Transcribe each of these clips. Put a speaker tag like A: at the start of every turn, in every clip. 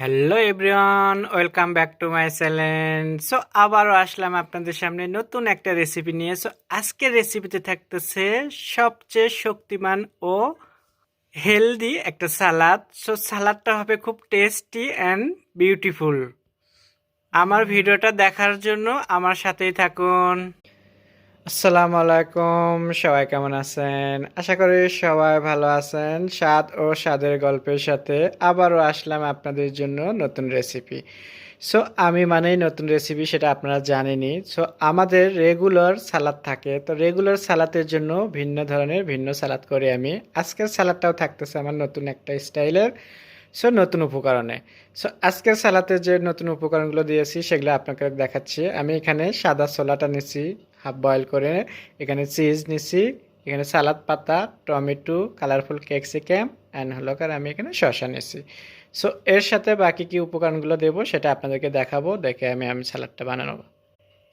A: Hello everyone welcome back to my channel so আবারও আসলাম আপনাদের সামনে নতুন একটা রেসিপি নিয়ে। সো আজকের রেসিপিতে থাকতেছে সবচেয়ে শক্তিমান ও হেলদি একটা সালাদ সো সালাদটা হবে খুব টেস্টি অ্যান্ড বিউটিফুল আমার ভিডিওটা দেখার জন্য আমার সাথেই থাকুন। আসসালামু আলাইকুম, সবাই কেমন আছেন? আশা করি সবাই ভালো আছেন। স্বাদ ও স্বাদের গল্পের সাথে আবারও আসলাম আপনাদের জন্য নতুন রেসিপি সো আমি মানেই নতুন রেসিপি সেটা আপনারা জানেনই। সো আমাদের রেগুলার সালাদ থাকে। তো রেগুলার সালাদের জন্য ভিন্ন ধরনের ভিন্ন সালাদ করি আমি। আজকের সালাদটাও থাকতেছে আমার নতুন একটা স্টাইলের। সো নতুন উপকরণে। সো আজকের সালাতে যে নতুন উপকরণগুলো দিয়েছি সেগুলো আপনাকে দেখাচ্ছি। আমি এখানে সাদা ছোলাটা নিচ্ছি হাফ বয়েল করে এখানে চিজ নিছি, এখানে সালাদ পাতা, টমেটো কালারফুল ক্যাপসিকাম অ্যান্ড হলো কার আমি এখানে শসা নিছি। সো এর সাথে বাকি কি উপকরণগুলো দেবো সেটা আপনাদেরকে দেখাবো, দেখে আমি আমি সালাদটা বানানো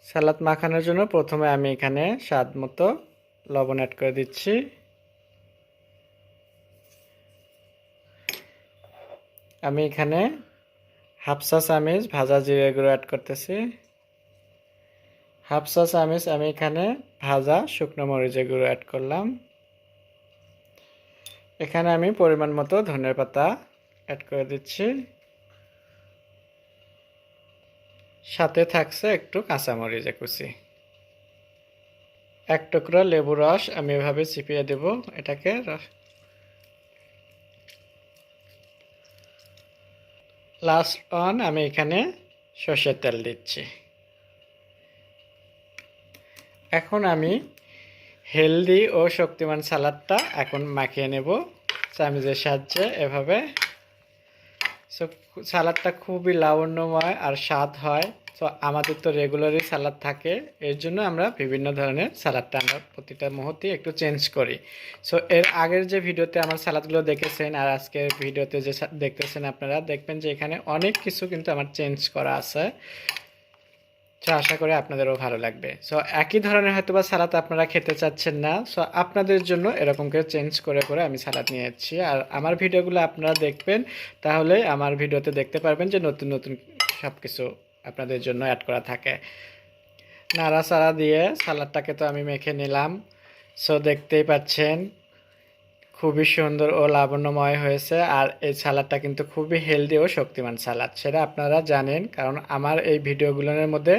A: সালাদ মাখানোর জন্য প্রথমে আমি এখানে স্বাদ মতো লবণ অ্যাড করে দিচ্ছি। আমি এখানে হাফসা চামিচ ভাজা জিরে গুঁড়ো অ্যাড করতেছি। হাফসা চামিচ আমি এখানে ভাজা শুকনো মরিচের গুঁড়ো অ্যাড করলাম। এখানে আমি পরিমাণ মতো ধনের পাতা অ্যাড করে দিচ্ছি। সাথে থাকছে একটু কাঁচামরিচ কুচি। এক টুকরো লেবু রস আমি এভাবে চিপিয়ে দেব, এটাকে লাস্ট অন আমি এখানে সর্ষের তেল দিচ্ছি। এখন আমি হেলদি ও শক্তিমান সালাদটা এখন মাখিয়ে নেব চামিজের সাহায্যে এভাবে। সো সালাদটা খুবই লাবণ্যময় আর স্বাদ হয়। তো আমাদের তো রেগুলারই সালাদ থাকে। এর জন্য আমরা বিভিন্ন ধরনের সালাদটা আমরা প্রতিটা মুহূর্তে একটু চেঞ্জ করি। সো এর আগের যে ভিডিওতে আমার সালাদগুলো দেখেছেন আর আজকের ভিডিওতে যে দেখতেছেন আপনারা, দেখবেন যে এখানে অনেক কিছু কিন্তু আমার চেঞ্জ করা আছে। সো আশা করি আপনাদেরও ভালো লাগবে। সো একই ধরনের হয়তো বা সালাদ আপনারা খেতে চাচ্ছেন না। সো আপনাদের জন্য এরকম করে চেঞ্জ করে করে আমি সালাদ নিয়ে যাচ্ছি আর আমার ভিডিওগুলো আপনারা দেখবেন, তাহলে আমার ভিডিওতে দেখতে পারবেন যে নতুন নতুন সব কিছু আপনাদের জন্য অ্যাড করা থাকে। নাড়াচাড়া দিয়ে সালাদটাকে তো আমি মেখে নিলাম। সো দেখতেই পাচ্ছেন। খুবই সুন্দর ও লাবণ্যময় হয়েছে। আর এই সালাদটা কিন্তু খুবই হেলদি ও শক্তিমান সালাদ। সেটা আপনারা জানেন, কারণ আমার এই ভিডিওগুলোর মধ্যে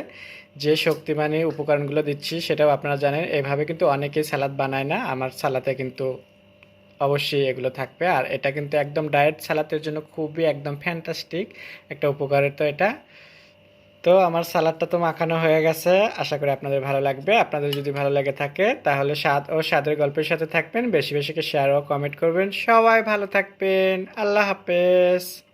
A: যে শক্তিমানী উপকরণগুলো দিচ্ছি, সেটাও আপনারা জানেন। এভাবে কিন্তু অনেকেই সালাদ বানায় না। আমার সালাতে কিন্তু অবশ্যই এগুলো থাকবে। আর এটা কিন্তু একদম ডায়েট সালাতের জন্য খুবই একদম ফ্যান্টাস্টিক একটা উপকারিতা এটা। তো আমার সালাদটা তো মাখানো হয়ে গেছে। আশা করি আপনাদের ভালো লাগবে। আপনাদের যদি ভালো লাগে থাকে, তাহলে স্বাদ ও স্বাদের গল্পের সাথে থাকবেন। বেশি বেশিকে শেয়ার ও কমেন্ট করবেন। সবাই ভালো থাকবেন। আল্লাহ হাফেজ।